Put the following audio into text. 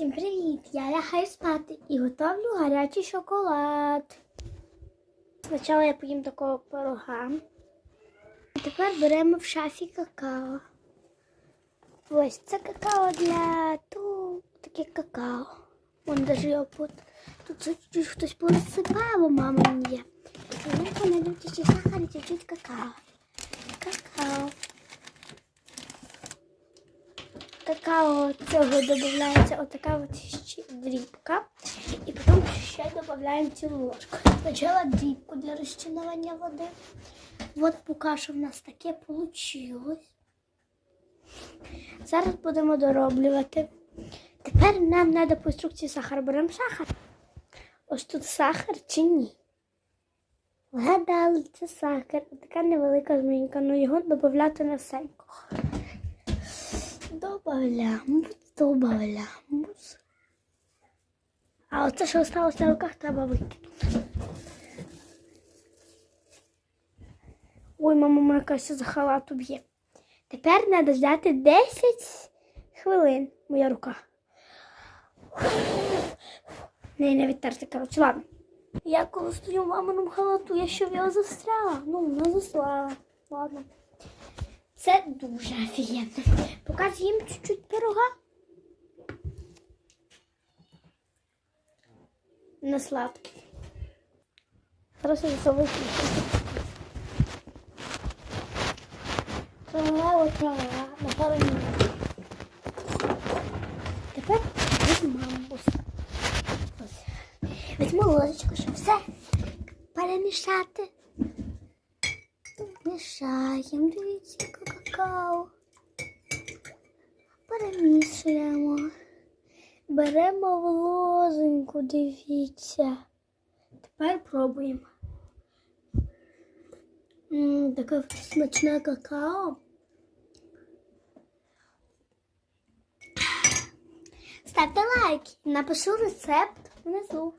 Всім привіт! Я лягаю спати і готовлю гарячий шоколад. Спочатку я поїм такого пирога. А тепер беремо в шафі какао. Ось це какао для ту таке какао. Вон даже його тут. Тут чуть-чуть хтось порозсипав, мама не є. Сахар і чуть-чуть. Какао. Какао цього додається отака от дрібка. І потім ще додаємо цілу ложку. Спочатку дрібку для розчинування води. От поки що в нас таке вийшло. Зараз будемо дороблювати. Тепер нам треба по інструкції сахар. Беремо сахар. Ось тут сахар чи ні? Вгадали, це сахар. Така невелика змінка, але його додати на всенько. Добавляємо, добавляємо. А оце, що залишилось на руках, треба викинути. Ой, мама мене якась за халату б'є. Тепер треба ждати 10 хвилин. Моя рука. Не, не відтерти, коротше, ладно. Я коли стою в маминому халату, я ще в його застряла. Ну, не заслала. Ладно. Це дуже офігенно. Поки з'їм чуть-чуть пирога. На сладкий. Я це виключу. Трава, на пару минут. Тепер візьмемо. Ось. Візьму ложечку, щоб все перемішати. Мішаємо, дивіться, какао. Перемішуємо. Беремо в ложеньку, дивіться. Тепер пробуємо. М, Таке смачне какао. Ставте лайк, напишу рецепт внизу.